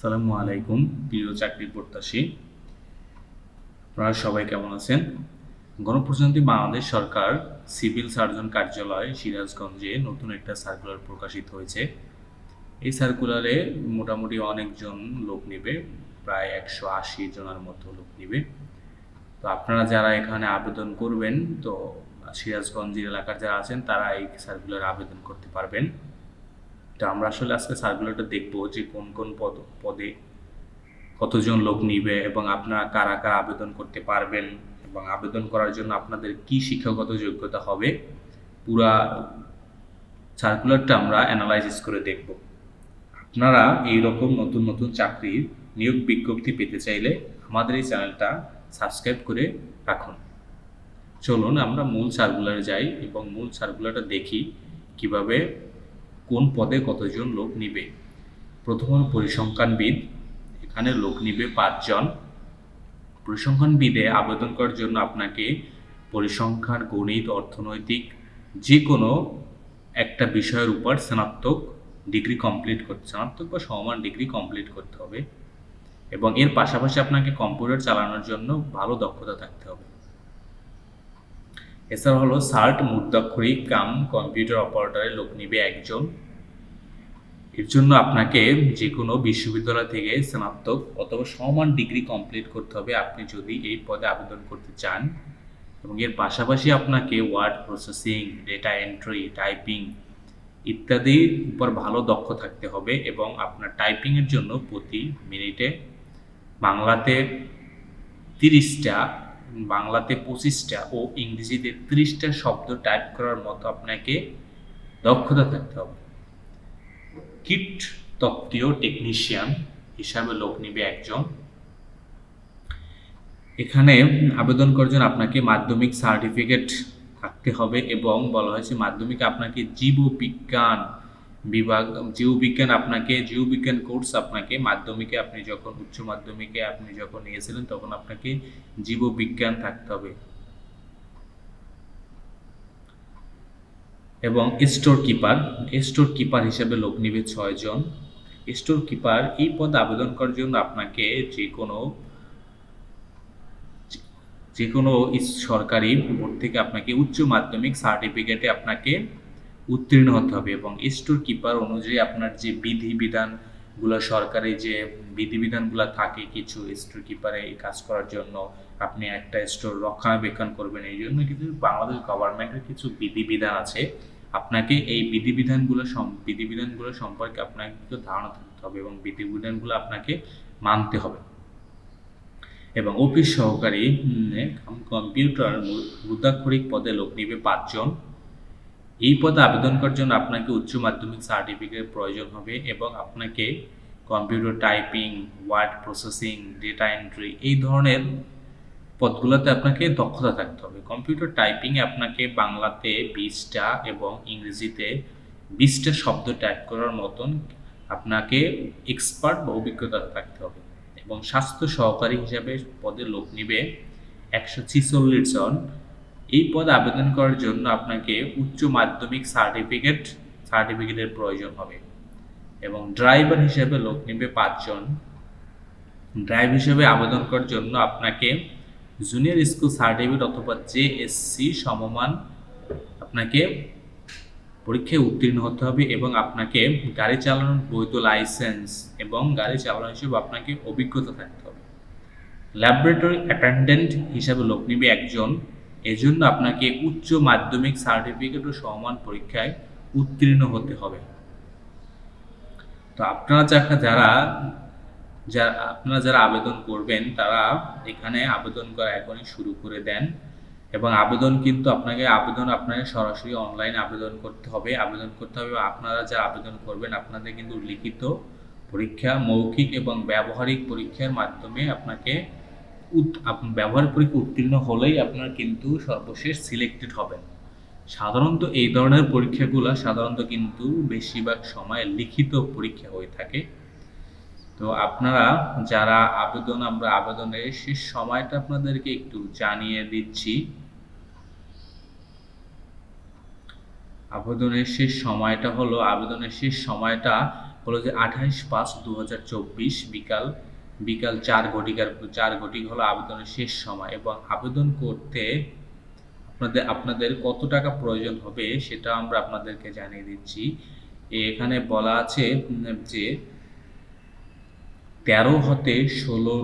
আসসালামু আলাইকুম, প্রিয় চাকরি প্রত্যাশী। আপনারা সবাই কেমন আছেন? গণপ্রজাতন্ত্রী বাংলাদেশ সরকার সিভিল সার্জন কার্যালয় সিরাজগঞ্জে নতুন একটা সার্কুলার প্রকাশিত হয়েছে। এই সার্কুলারে মোটামুটি অনেকজন লোক নেবে, প্রায় একশো আশি জনের মতো লোক নেবে। তো আপনারা যারা এখানে আবেদন করবেন, তো সিরাজগঞ্জের এলাকার যারা আছেন, তারা এই সার্কুলার আবেদন করতে পারবেন। তো আমরা আসলে আজকে সার্কুলারটা দেখব যে কোন কোন পদ, পদে কতজন লোক নিবে এবং আপনারা কারা কারা আবেদন করতে পারবেন এবং আবেদন করার জন্য আপনাদের কি শিক্ষাগত যোগ্যতা হবে, পুরা সার্কুলারটা আমরা অ্যানালাইসিস করে দেখব। আপনারা এই রকম নতুন নতুন চাকরির নিয়োগ বিজ্ঞপ্তি পেতে চাইলে আমাদের এই চ্যানেলটা সাবস্ক্রাইব করে রাখুন। চলুন আমরা মূল সার্কুলারে যাই এবং মূল সার্কুলারটা দেখি কীভাবে কোন পদে কতজন লোক নিবে? প্রথম পরিসংখ্যানবিদ, এখানে লোক নিবে পাঁচজন। পরিসংখ্যানবিদে আবেদন করার জন্য আপনাকে পরিসংখ্যান, গণিত, অর্থনৈতিক যে কোনো একটা বিষয়ের উপর স্নাতক ডিগ্রি কমপ্লিট করতে, স্নাতক বা সমান ডিগ্রি কমপ্লিট করতে হবে এবং এর পাশাপাশি আপনাকে কম্পিউটার চালানোর জন্য ভালো দক্ষতা থাকতে হবে। এছাড়া হলো সার্ট মুদ্রাক্ষরিক কাম, কম্পিউটার অপারেটরে লোক নিবে একজন। এর জন্য আপনাকে যে কোনো বিশ্ববিদ্যালয় থেকে স্নাতক অথবা সমান ডিগ্রি কমপ্লিট করতে হবে। আপনি যদি এই পদে আবেদন করতে চান এবং এর পাশাপাশি আপনাকে word processing, data entry, typing ইত্যাদির উপর ভালো দক্ষ থাকতে হবে এবং আপনার টাইপিংয়ের জন্য প্রতি মিনিটে বাংলাতে তিরিশটা বাংলাতে পঁচিশটা ও ইংরেজিতে ত্রিশটা শব্দ টাইপ করার মতো আপনাকে দক্ষতা থাকতে হবে। কিট তত্ত্বীয় টেকনিশিয়ান হিসাবে লোক নিবে একজন। এখানে আবেদন করার জন্য আপনাকে মাধ্যমিক সার্টিফিকেট থাকতে হবে এবং বলা হয়েছে মাধ্যমিকে আপনাকে জীববিজ্ঞান বিভাগ জীববিজ্ঞান আপনাকে জীববিজ্ঞান কোর্স আপনাকে, মাধ্যমিকে আপনি যখন, উচ্চ মাধ্যমিকে আপনি যখন নিয়েছিলেন তখন আপনাকে জীববিজ্ঞান থাকতে হবে। এবং স্টোর কিপার স্টোর কিপার হিসেবে লোক নিবে ছয়জন স্টোর কিপার এই পদে আবেদন করার জন্য আপনাকে যে কোনো যে কোনো সরকারি বোর্ড থেকে আপনাকে উচ্চ মাধ্যমিক সার্টিফিকেটে আপনাকে উত্তীর্ণ হতে হবে এবং স্টোর কিপার অনুযায়ী আপনার যে বিধি বিধানগুলো সরকারি যে বিধিবিধানগুলো থাকে কিছু স্টোর কিপারে কাজ করার জন্য আপনি একটা স্টোর রক্ষণাবেক্ষণ করবেন, এই জন্য কিন্তু বাংলাদেশ গভর্নমেন্টের কিছু বিধিবিধান আছে। আপনাকে এই বিধিবিধানগুলো বিধিবিধানগুলো সম্পর্কে আপনাকে কিছু ধারণা থাকতে হবে এবং বিধিবিধানগুলো আপনাকে মানতে হবে। এবং অফিস সহকারী কম্পিউটার মুদ্রাক্ষরিক পদে লোক নিবে পাঁচজন। এই পদে আবেদন করার জন্য আপনাকে উচ্চ মাধ্যমিক সার্টিফিকেট প্রয়োজন হবে এবং আপনাকে computer typing word processing data entry এই ধরনের পদগুলোতে আপনাকে দক্ষতা থাকতে হবে। কম্পিউটার টাইপিংয়ে আপনাকে বাংলাতে বিশটা এবং ইংরেজিতে বিশটা শব্দ টাইপ করার মতন আপনাকে এক্সপার্ট বা অভিজ্ঞতা থাকতে হবে এবং স্বাস্থ্য সহকারী হিসাবে পদে লোক নিবে একশো ছিচল্লিশ জন। এই পদে আবেদন করার জন্য আপনাকে উচ্চ মাধ্যমিক সার্টিফিকেট সার্টিফিকেটের প্রয়োজন হবে এবং ড্রাইভার হিসেবে লোক নেবে পাঁচজন। ড্রাইভ হিসেবে আবেদন করার জন্য আপনাকে জুনিয়র স্কুল সার্টিফিকেট অথবা জেএসসি সমমান আপনাকে পরীক্ষায় উত্তীর্ণ হতে হবে এবং আপনাকে গাড়ি চালানোর বৈধ লাইসেন্স এবং গাড়ি চালানো হিসেবে আপনাকে অভিজ্ঞতা থাকতে হবে। ল্যাবরেটরি অ্যাটেন্ডেন্ট হিসাবে লোক নিবে একজন। এজন্য আপনাকে উচ্চ মাধ্যমিক সার্টিফিকেট ও সমান পরীক্ষায় উত্তীর্ণ হতে হবে। তো আপনারা যারা যারা আপনারা যারা আবেদন করবেন, তারা এখানে আবেদন করা এখনই শুরু করে দেন এবং আবেদন কিন্তু আপনাকে, আবেদন আপনাকে সরাসরি অনলাইনে আবেদন করতে হবে। আবেদন করতে হবে আপনারা যারা আবেদন করবেন, আপনাদের কিন্তু লিখিত পরীক্ষা, মৌখিক এবং ব্যবহারিক পরীক্ষার মাধ্যমে আপনাকে ব্যবহারিক পরীক্ষা উত্তীর্ণ হলেই আপনার কিন্তু সর্বশেষ সিলেক্টেড হবেন। সাধারণত এই ধরনের পরীক্ষাগুলো সাধারণত কিন্তু বেশিরভাগ সময় লিখিত পরীক্ষা হয়ে থাকে। তো আপনারা যারা আবেদন, আমরা আবেদনের শেষ সময়টা আপনাদেরকে একটু জানিয়ে দিচ্ছি। আবেদনের শেষ সময়টা হলো, আবেদনের শেষ সময়টা হলো যে আঠাইশ পাঁচ দু বিকাল বিকাল চার ঘটিকার চার ঘটিক হলো আবেদনের শেষ সময় এবং আবেদন করতে আপনাদের আপনাদের কত টাকা প্রয়োজন হবে সেটা আমরা আপনাদেরকে জানিয়ে দিচ্ছি। এখানে বলা আছে যে তেরো হতে ষোলো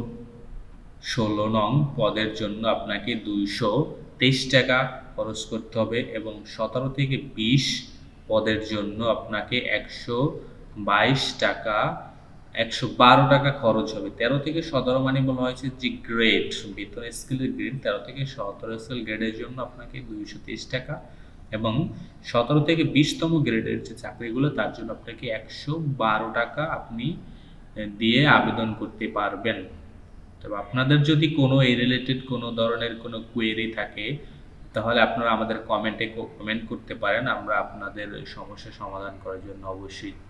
ষোলো নং পদের জন্য আপনাকে দুইশো তেইশ টাকা খরচ করতে হবে এবং সতেরো থেকে বিশ পদের জন্য আপনাকে একশো বাইশ টাকা একশো বারো টাকা খরচ হবে। তেরো থেকে সতেরো মানে বলা হয়েছে যে গ্রেড বেতন স্কেলের গ্রেড তেরো থেকে সতেরো স্কেল গ্রেডের জন্য আপনাকে দুইশো তেইশ টাকা এবং সতেরো থেকে বিশতম গ্রেডের যে চাকরিগুলো, তার জন্য আপনাকে একশো বারো টাকা আপনি দিয়ে আবেদন করতে পারবেন। তবে আপনাদের যদি কোনো এই রিলেটেড কোনো ধরনের কোনো কোয়েরি থাকে, তাহলে আপনারা আমাদের কমেন্টে কমেন্ট করতে পারেন। আমরা আপনাদের সমস্যা সমাধান করার জন্য অবশ্যই